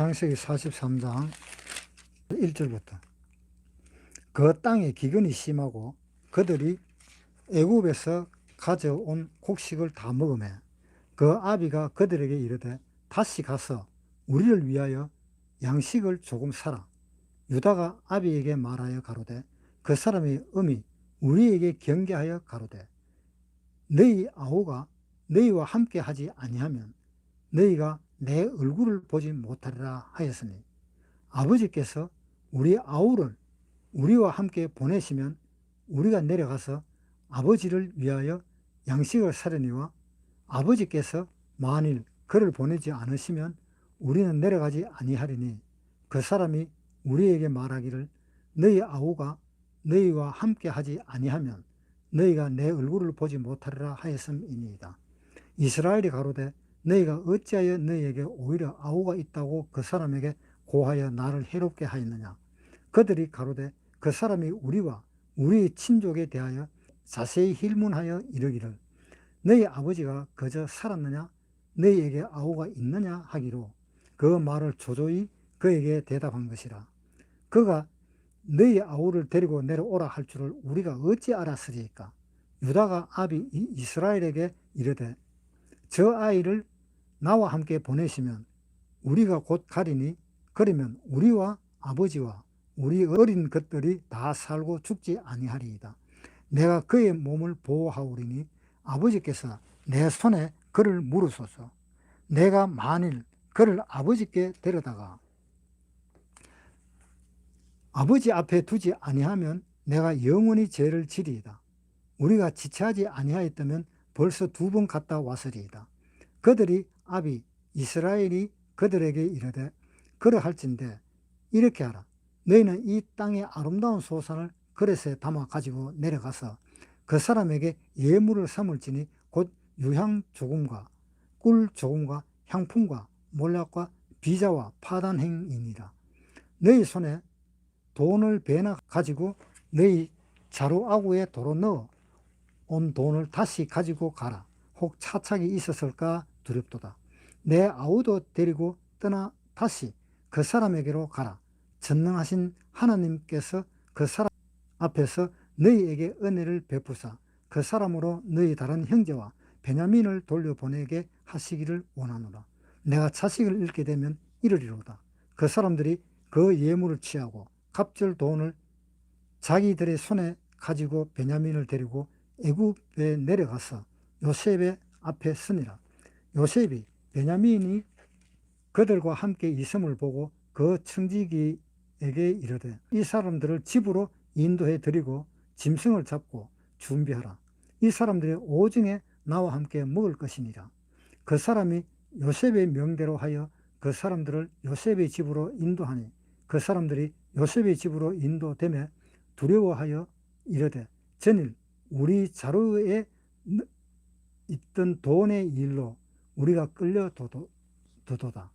창세기 43장 1절부터. 그 땅에 기근이 심하고 그들이 애굽에서 가져온 곡식을 다 먹으매 그 아비가 그들에게 이르되 다시 가서 우리를 위하여 양식을 조금 사라. 유다가 아비에게 말하여 가로되 그 사람의 음이 우리에게 경계하여 가로되 너희 아우가 너희와 함께 하지 아니하면 너희가 내 얼굴을 보지 못하리라 하였으니 아버지께서 우리 아우를 우리와 함께 보내시면 우리가 내려가서 아버지를 위하여 양식을 사려니와 아버지께서 만일 그를 보내지 않으시면 우리는 내려가지 아니하리니 그 사람이 우리에게 말하기를 너희 아우가 너희와 함께 하지 아니하면 너희가 내 얼굴을 보지 못하리라 하였음이니이다. 이스라엘이 가로되 너희가 어찌하여 너희에게 오히려 아우가 있다고 그 사람에게 고하여 나를 해롭게 하였느냐? 그들이 가로되 그 사람이 우리와 우리의 친족에 대하여 자세히 힐문하여 이르기를 너희 아버지가 그저 살았느냐? 너희에게 아우가 있느냐? 하기로 그 말을 조조히 그에게 대답한 것이라. 그가 너희 아우를 데리고 내려오라 할 줄을 우리가 어찌 알았으리까? 유다가 아비 이- 이스라엘에게 이르되 저 아이를 나와 함께 보내시면 우리가 곧 가리니 그러면 우리와 아버지와 우리 어린 것들이 다 살고 죽지 아니하리이다. 내가 그의 몸을 보호하오리니 아버지께서 내 손에 그를 물으소서. 내가 만일 그를 아버지께 데려다가 아버지 앞에 두지 아니하면 내가 영원히 죄를 지리이다. 우리가 지체하지 아니하였다면 벌써 두 번 갔다 왔으리이다. 그들이 아비 이스라엘이 그들에게 이르되 그러할진대 이렇게 하라. 너희는 이 땅의 아름다운 소산을 그릇에 담아 가지고 내려가서 그 사람에게 예물을 삼을지니 곧 유향 조금과 꿀 조금과 향품과 몰락과 비자와 파단행이니라. 너희 손에 돈을 배나 가지고 너희 자루 아구에 도로 넣어 온 돈을 다시 가지고 가라. 혹 차착이 있었을까 두렵도다. 내 아우도 데리고 떠나 다시 그 사람에게로 가라. 전능하신 하나님께서 그 사람 앞에서 너희에게 은혜를 베푸사 그 사람으로 너희 다른 형제와 베냐민을 돌려보내게 하시기를 원하노라. 내가 자식을 잃게 되면 이르리로다. 그 사람들이 그 예물을 취하고 갑절 돈을 자기들의 손에 가지고 베냐민을 데리고 애굽에 내려가서 요셉의 앞에 서니라. 요셉이 베냐민이 그들과 함께 있음을 보고 그 청지기에게 이르되 이 사람들을 집으로 인도해 드리고 짐승을 잡고 준비하라. 이 사람들의 오중에 나와 함께 먹을 것이니라. 그 사람이 요셉의 명대로 하여 그 사람들을 요셉의 집으로 인도하니 그 사람들이 요셉의 집으로 인도되매 두려워하여 이르되 전일 우리 자루에 있던 돈의 일로 우리가 끌려 도도다.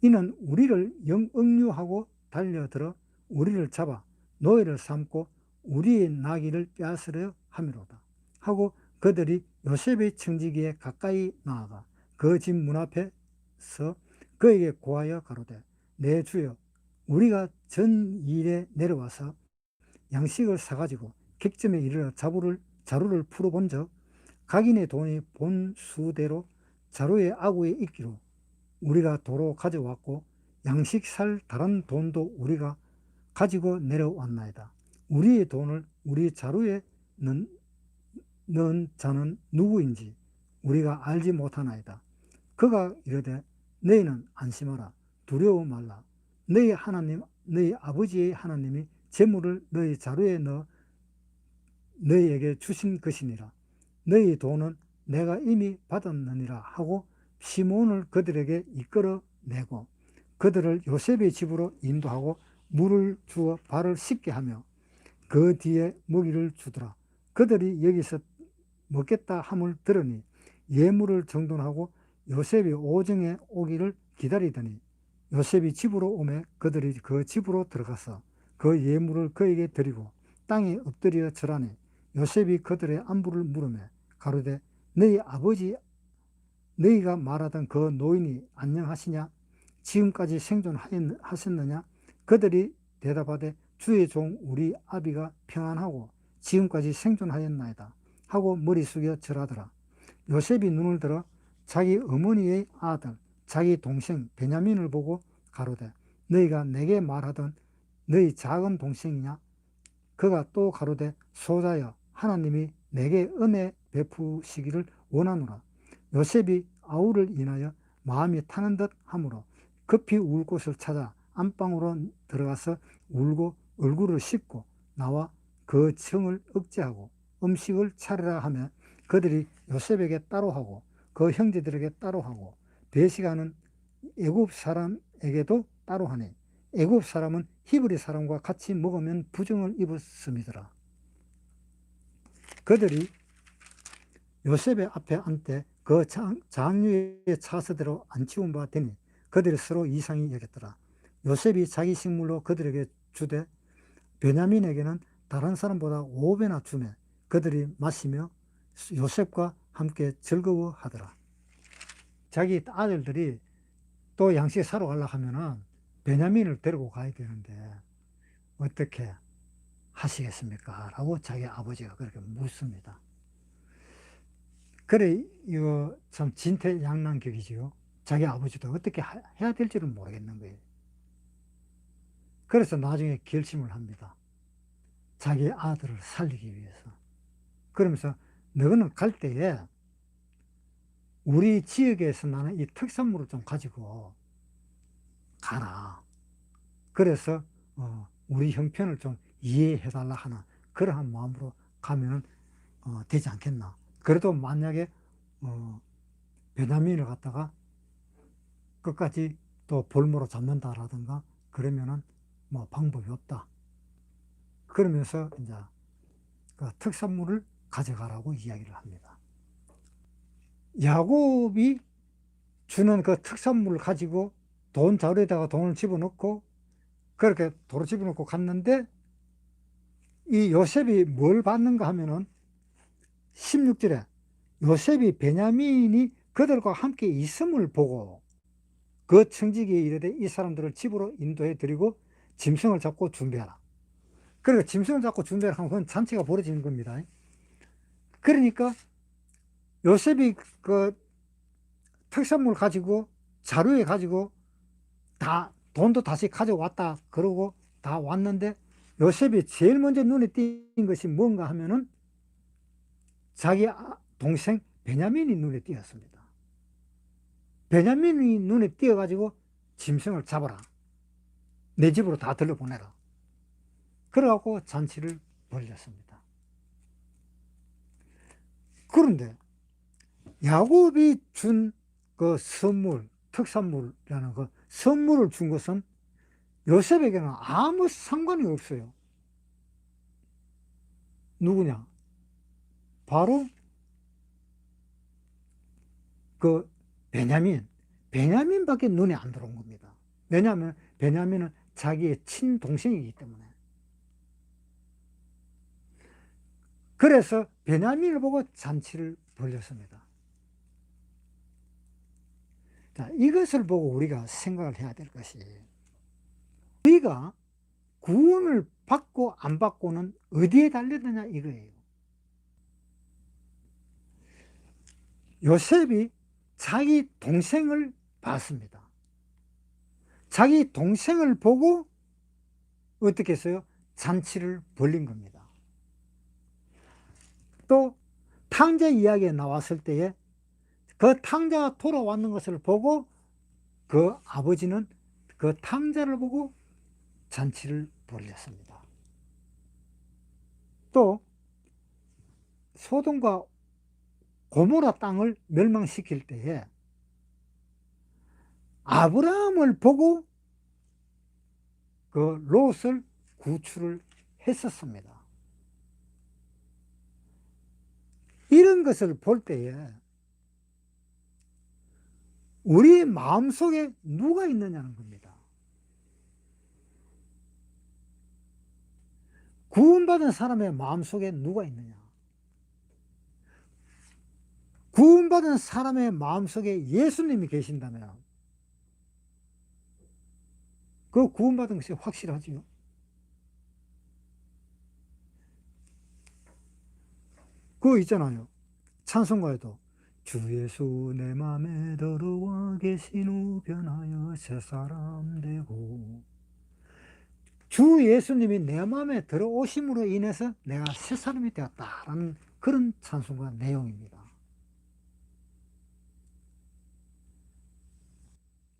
이는 우리를 영억류하고 달려들어 우리를 잡아 노예를 삼고 우리의 나귀를 빼앗으려 함이로다. 하고 그들이 요셉의 청지기에 가까이 나아가 그 집 문 앞에서 그에게 고하여 가로되 내 주여 우리가 전 일에 내려와서 양식을 사가지고 객점에 이르러 자루를, 자루를 풀어본 적 각인의 돈이 본 수대로 자루의 아구에 있기로 우리가 도로 가져왔고 양식 살 다른 돈도 우리가 가지고 내려왔나이다. 우리의 돈을 우리 자루에 넣은, 넣은 자는 누구인지 우리가 알지 못하나이다. 그가 이르되 너희는 안심하라 두려워 말라 너희 하나님 너희 아버지의 하나님이 재물을 너희 자루에 넣어 너희에게 주신 것이니라 너희 돈은 내가 이미 받았느니라 하고 시몬을 그들에게 이끌어 내고 그들을 요셉의 집으로 인도하고 물을 주어 발을 씻게 하며 그 뒤에 먹이를 주더라. 그들이 여기서 먹겠다 함을 들으니 예물을 정돈하고 요셉이 오정에 오기를 기다리더니 요셉이 집으로 오매 그들이 그 집으로 들어가서 그 예물을 그에게 드리고 땅에 엎드려 절하니 요셉이 그들의 안부를 물으며 가로되 너희 아버지 너희가 말하던 그 노인이 안녕하시냐 지금까지 생존하셨느냐? 그들이 대답하되 주의 종 우리 아비가 평안하고 지금까지 생존하였나이다. 하고 머리 숙여 절하더라. 요셉이 눈을 들어 자기 어머니의 아들, 자기 동생 베냐민을 보고 가로되 너희가 내게 말하던 너희 작은 동생이냐? 그가 또 가로되 소자여 하나님이 내게 은혜 베푸시기를 원하노라. 요셉이 아우를 인하여 마음이 타는 듯 하므로 급히 울 곳을 찾아 안방으로 들어가서 울고 얼굴을 씻고 나와 그 청을 억제하고 음식을 차리라 하면 그들이 요셉에게 따로 하고 그 형제들에게 따로 하고 대시가는 애굽 사람에게도 따로 하니 애굽 사람은 히브리 사람과 같이 먹으면 부정을 입었음이더라. 그들이 요셉의 앞에 앉되 그 장, 장류의 차서대로 앉히운 바 되니 그들이 서로 이상이 여겼더라. 요셉이 자기 식물로 그들에게 주되 베냐민에게는 다른 사람보다 5배나 주매 그들이 마시며 요셉과 함께 즐거워하더라. 자기 아들들이 또 양식 사러 가려고 하면은 베냐민을 데리고 가야 되는데 어떻게 하시겠습니까? 라고 자기 아버지가 그렇게 묻습니다. 그래, 이거 참 진퇴양난격이지요. 자기 아버지도 어떻게 하- 해야 될지를 모르겠는 거예요. 그래서 나중에 결심을 합니다. 자기 아들을 살리기 위해서. 그러면서 너는 갈 때에 우리 지역에서 나는 이 특산물을 좀 가지고 가라. 그래서 어, 우리 형편을 좀 이해해달라 하는 그러한 마음으로 가면 어, 되지 않겠나. 그래도 만약에 어, 베냐민을 갖다가 끝까지 또 볼모로 잡는다라든가 그러면은 뭐 방법이 없다. 그러면서 이제 그 특산물을 가져가라고 이야기를 합니다. 야곱이 주는 그 특산물을 가지고 돈 자루에다가 돈을 집어넣고 그렇게 도로 집어넣고 갔는데 이 요셉이 뭘 받는가 하면은 16절에 요셉이 베냐민이 그들과 함께 있음을 보고 그 청지기에 이르되 이 사람들을 집으로 인도해 드리고 짐승을 잡고 준비하라. 그러니까 짐승을 잡고 준비하라 하면 그건 잔치가 벌어지는 겁니다. 그러니까 요셉이 그 특산물 가지고 자루에 가지고 다 돈도 다시 가져왔다 그러고 다 왔는데 요셉이 제일 먼저 눈에 띈 것이 뭔가 하면은 자기 아- 동생 베냐민이 눈에 띄었습니다. 베냐민이 눈에 띄어가지고 짐승을 잡아라. 내 집으로 다 들려보내라. 그래갖고 잔치를 벌렸습니다. 그런데 야곱이 준 그 선물, 특산물이라는 그 선물을 준 것은 요셉에게는 아무 상관이 없어요. 누구냐? 바로 그 베냐민, 베냐민밖에 눈에 안 들어온 겁니다. 왜냐하면 베냐민은 자기의 친동생이기 때문에. 그래서 베냐민을 보고 잔치를 벌렸습니다. 자, 이것을 보고 우리가 생각을 해야 될 것이 우리가 구원을 받고 안 받고는 어디에 달렸느냐 이거예요. 요셉이 자기 동생을 봤습니다. 자기 동생을 보고 어떻게 했어요? 잔치를 벌린 겁니다. 또 탕자 이야기에 나왔을 때에 그 탕자가 돌아왔는 것을 보고 그 아버지는 그 탕자를 보고 잔치를 벌렸습니다. 또 소돔과 고모라 땅을 멸망시킬 때에 아브라함을 보고 그 롯을 구출을 했었습니다. 이런 것을 볼 때에 우리 마음속에 누가 있느냐는 겁니다. 구원받은 사람의 마음속에 누가 있느냐? 구원받은 사람의 마음속에 예수님이 계신다면 그 구원받은 것이 확실하지요. 그거 있잖아요. 찬송가에도 주 예수 내 맘에 들어와 계신 후 변하여 새 사람 되고 주 예수님이 내 마음에 들어오심으로 인해서 내가 새 사람이 되었다라는 그런 찬송가 내용입니다.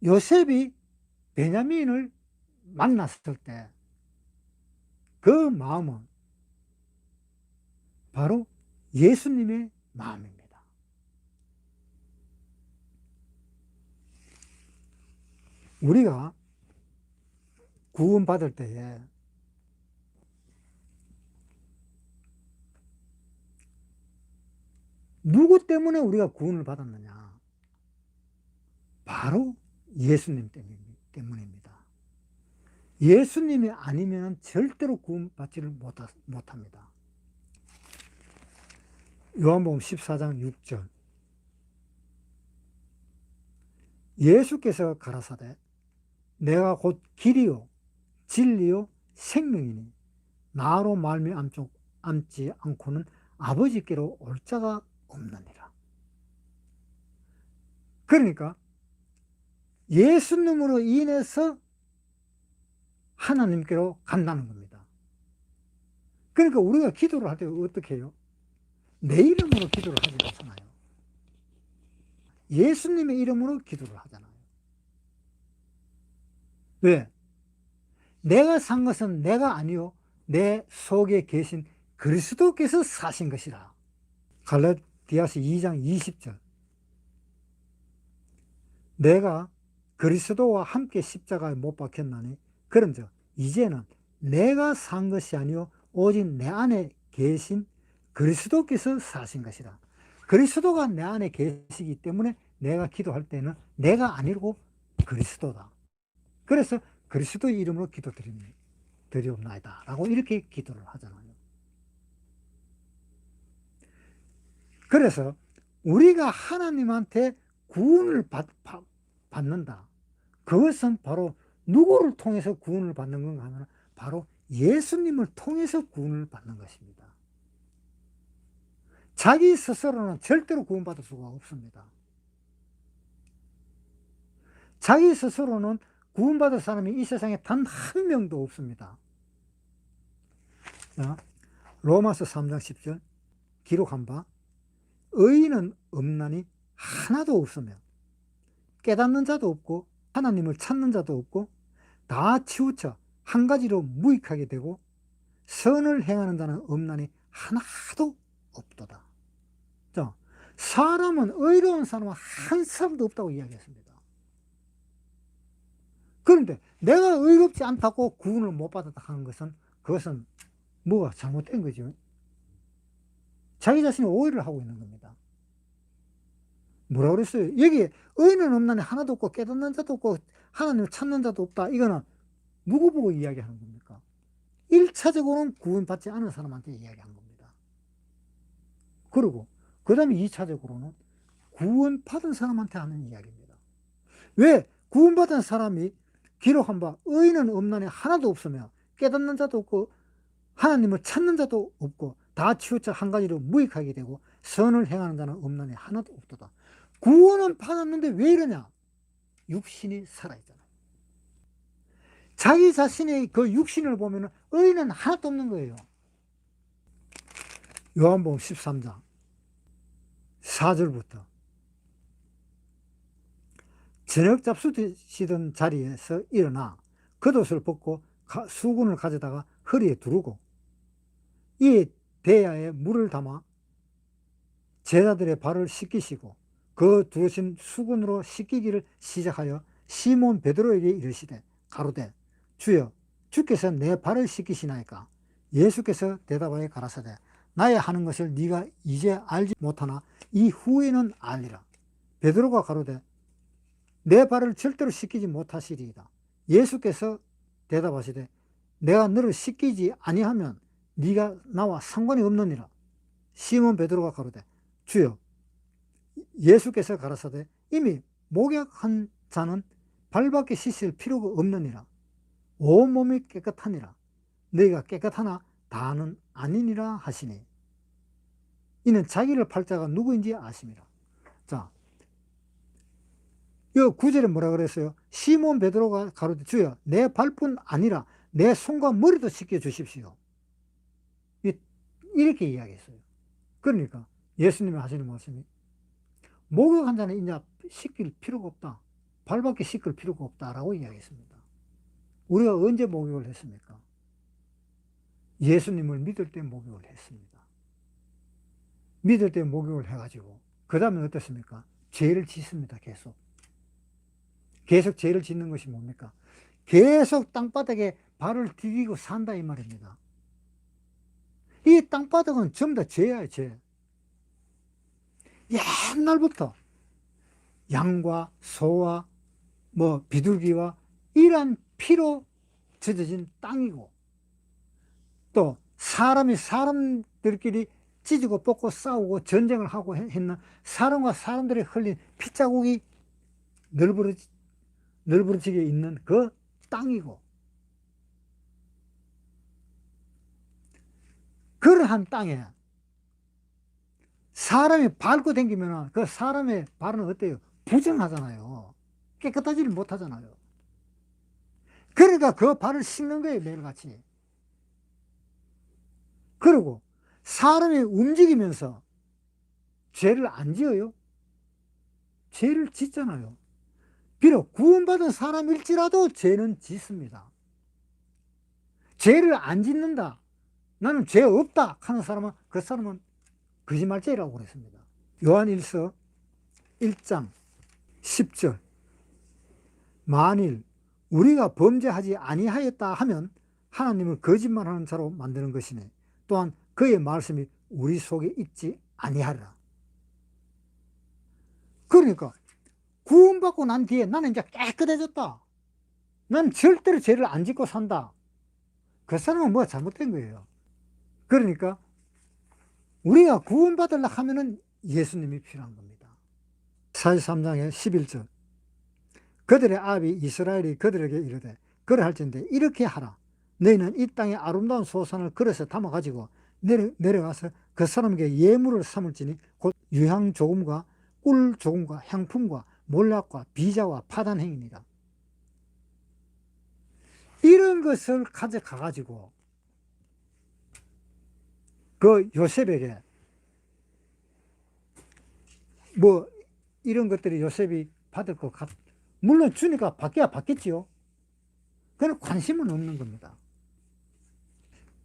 요셉이 베냐민을 만났을 때 그 마음은 바로 예수님의 마음입니다. 우리가 구원받을 때에 누구 때문에 우리가 구원을 받았느냐? 바로 예수님 때문입니다. 예수님이 아니면 절대로 구원받지를 못합니다. 요한복음 14장 6절 예수께서 가라사대 내가 곧 길이요 진리요 생명이니 나로 말미암지 않고는 아버지께로 올 자가 없느니라. 그러니까 예수님으로 인해서 하나님께로 간다는 겁니다. 그러니까 우리가 기도를 할 때 어떻게 해요? 내 이름으로 기도를 하지 않잖아요. 예수님의 이름으로 기도를 하잖아요. 왜? 내가 산 것은 내가 아니요 내 속에 계신 그리스도께서 사신 것이라. 갈라디아서 2장 20절. 내가 그리스도와 함께 십자가에 못 박혔나니 그런즉 이제는 내가 산 것이 아니요 오직 내 안에 계신 그리스도께서 사신 것이라. 그리스도가 내 안에 계시기 때문에 내가 기도할 때는 내가 아니고 그리스도다. 그래서 그리스도 이름으로 기도 드리옵나이다. 라고 이렇게 기도를 하잖아요. 그래서 우리가 하나님한테 구원을 받, 받는다. 그것은 바로 누구를 통해서 구원을 받는 건가 하면 바로 예수님을 통해서 구원을 받는 것입니다. 자기 스스로는 절대로 구원받을 수가 없습니다. 자기 스스로는 구원받을 사람이 이 세상에 단 한 명도 없습니다. 로마서 3장 10절 기록한 바 의인은 없나니 하나도 없으며 깨닫는 자도 없고 하나님을 찾는 자도 없고 다 치우쳐 한 가지로 무익하게 되고 선을 행하는 자는 없나니 하나도 없도다. 자, 사람은 의로운 사람은 한 사람도 없다고 이야기했습니다. 그런데 내가 의롭지 않다고 구원을 못 받았다 하는 것은 그것은 뭐가 잘못된 거죠. 자기 자신이 오해를 하고 있는 겁니다. 뭐라 그랬어요? 여기 의는 없나니 하나도 없고 깨닫는 자도 없고 하나님을 찾는 자도 없다. 이거는 누구 보고 이야기하는 겁니까? 1차적으로는 구원받지 않은 사람한테 이야기한 겁니다. 그리고 그 다음에 2차적으로는 구원받은 사람한테 하는 이야기입니다. 왜? 구원받은 사람이 기록한 바 의인은 없나니 하나도 없으며 깨닫는 자도 없고 하나님을 찾는 자도 없고 다 치우쳐 한 가지로 무익하게 되고 선을 행하는 자는 없나니 하나도 없도다. 구원은 받았는데 왜 이러냐? 육신이 살아있잖아요. 자기 자신의 그 육신을 보면 의인은 하나도 없는 거예요. 요한복음 13장 4절부터 저녁 잡수시던 자리에서 일어나 겉옷을 벗고 수군을 가져다가 허리에 두르고 이 대야에 물을 담아 제자들의 발을 씻기시고 그 두르신 수군으로 씻기기를 시작하여 시몬 베드로에게 이르시되 가로되 주여 주께서 내 발을 씻기시나이까? 예수께서 대답하여 가라사대 나의 하는 것을 네가 이제 알지 못하나 이 후에는 알리라. 베드로가 가로되 내 발을 절대로 씻기지 못하시리이다. 예수께서 대답하시되 내가 너를 씻기지 아니하면 네가 나와 상관이 없느니라. 시몬 베드로가 가로되 주여 예수께서 가라사대 이미 목약한 자는 발밖에 씻을 필요가 없느니라 온몸이 깨끗하니라. 너희가 깨끗하나 다는 아니니라 하시니. 이는 자기를 팔자가 누구인지 아심이라. 자, 이 구절에 뭐라 그랬어요? 시몬 베드로가 가로되 주여 내 발뿐 아니라 내 손과 머리도 씻겨 주십시오. 이- 이렇게 이야기했어요. 그러니까 예수님이 하시는 말씀이 목욕한 자는 이제 씻길 필요가 없다. 발밖에 씻길 필요가 없다라고 이야기했습니다. 우리가 언제 목욕을 했습니까? 예수님을 믿을 때 목욕을 했습니다. 믿을 때 목욕을 해가지고 그 다음에 어떻습니까? 죄를 짓습니다. 계속. 계속 죄를 짓는 것이 뭡니까? 계속 땅바닥에 발을 디디고 산다 이 말입니다. 이 땅바닥은 전부 다 죄야, 죄. 옛날부터 양과 소와 뭐 비둘기와 이러한 피로 젖어진 땅이고 또 사람이 사람들끼리 찢고 뽑고 싸우고 전쟁을 하고 했- 했는 사람과 사람들이 흘린 피자국이 널브러, 널브러지게 있는 그 땅이고 그러한 땅에 사람이 밟고 다니면 그 사람의 발은 어때요? 부정하잖아요. 깨끗하지를 못하잖아요. 그러니까 그 발을 씻는 거예요, 매일같이. 그리고 사람이 움직이면서 죄를 안 지어요? 죄를 짓잖아요. 비록 구원받은 사람일지라도 죄는 짓습니다. 죄를 안 짓는다. 나는 죄 없다 하는 사람은 그 사람은 거짓말죄라고 그랬습니다. 요한 1서 1장 10절 만일 우리가 범죄하지 아니하였다 하면 하나님을 거짓말하는 자로 만드는 것이네. 또한 그의 말씀이 우리 속에 있지 아니하리라. 그러니까 구원받고 난 뒤에 나는 이제 깨끗해졌다. 난 절대로 죄를 안 짓고 산다. 그 사람은 뭐가 잘못된 거예요. 그러니까 우리가 구원받으려 하면은 예수님이 필요한 겁니다. 43장의 11절. 그들의 아비 이스라엘이 그들에게 이르되 그러할진대 이렇게 하라. 너희는 이 땅의 아름다운 소산을 그릇에 담아 가지고 내려, 내려가서 그 사람에게 예물을 삼을지니 곧 유향 조금과 꿀 조금과 향품과 몰락과 비자와 파단행입니다. 이런 것을 가져가 가지고 그 요셉에게 뭐 이런 것들이 요셉이 받을 것 같, 물론 주니까 받기야 받겠지요. 그런 관심은 없는 겁니다.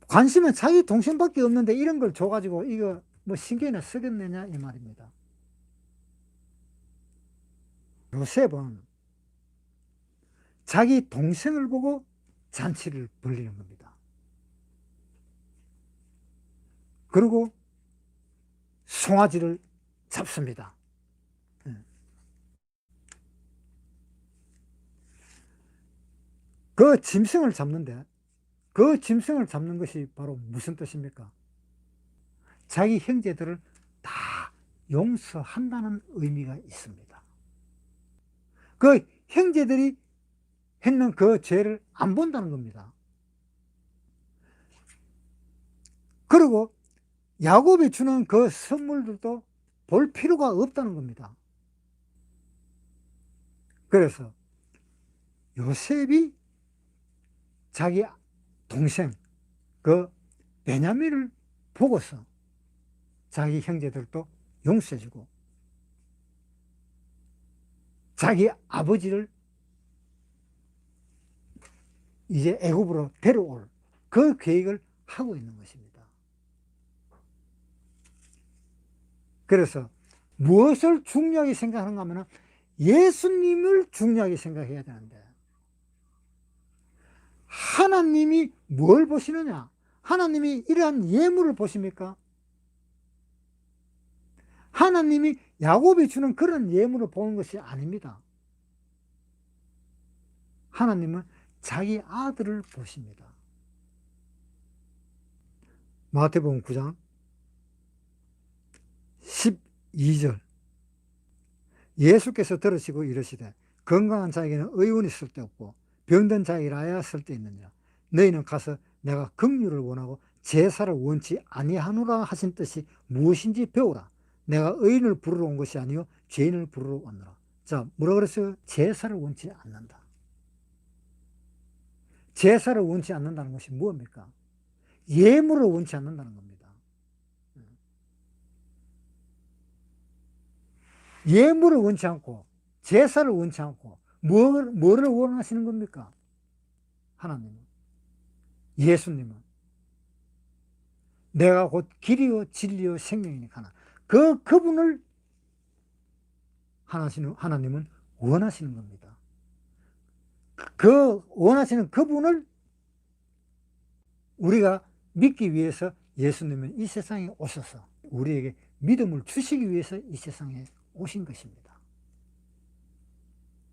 관심은 자기 동생밖에 없는데 이런 걸 줘가지고 이거 뭐 신경이나 쓰겠느냐 이 말입니다. 요셉은 자기 동생을 보고 잔치를 벌리는 겁니다. 그리고 송아지를 잡습니다. 예. 그 짐승을 잡는데 그 짐승을 잡는 것이 바로 무슨 뜻입니까? 자기 형제들을 다 용서한다는 의미가 있습니다. 그 형제들이 했는 그 죄를 안 본다는 겁니다. 그리고 야곱이 주는 그 선물들도 볼 필요가 없다는 겁니다. 그래서 요셉이 자기 동생 그 베냐민을 보고서 자기 형제들도 용서해주고 자기 아버지를 이제 애굽으로 데려올 그 계획을 하고 있는 것입니다. 그래서 무엇을 중요하게 생각하는가 하면 예수님을 중요하게 생각해야 되는데 하나님이 뭘 보시느냐? 하나님이 이러한 예물을 보십니까? 하나님이 야곱이 주는 그런 예물을 보는 것이 아닙니다. 하나님은 자기 아들을 보십니다. 마태복음 9장 12절. 예수께서 들으시고 이르시되 건강한 자에게는 의원이 쓸데없고 병든 자에게 라야 쓸때 있느냐 너희는 가서 내가 긍휼을 원하고 제사를 원치 아니하노라 하신 뜻이 무엇인지 배우라. 내가 의인을 부르러 온 것이 아니요 죄인을 부르러 왔노라. 자 뭐라 그랬어요? 제사를 원치 않는다. 제사를 원치 않는다는 것이 무엇입니까? 예물을 원치 않는다는 겁니다 예물을 원치 않고 제사를 원치 않고 뭐, 뭐를 원하시는 겁니까? 하나님은 예수님은 내가 곧 길이요 진리요 생명이니까. 그 그분을 하나시는 하나님은 원하시는 겁니다. 그 원하시는 그분을 우리가 믿기 위해서 예수님은 이 세상에 오셔서 우리에게 믿음을 주시기 위해서 이 세상에 오신 것입니다.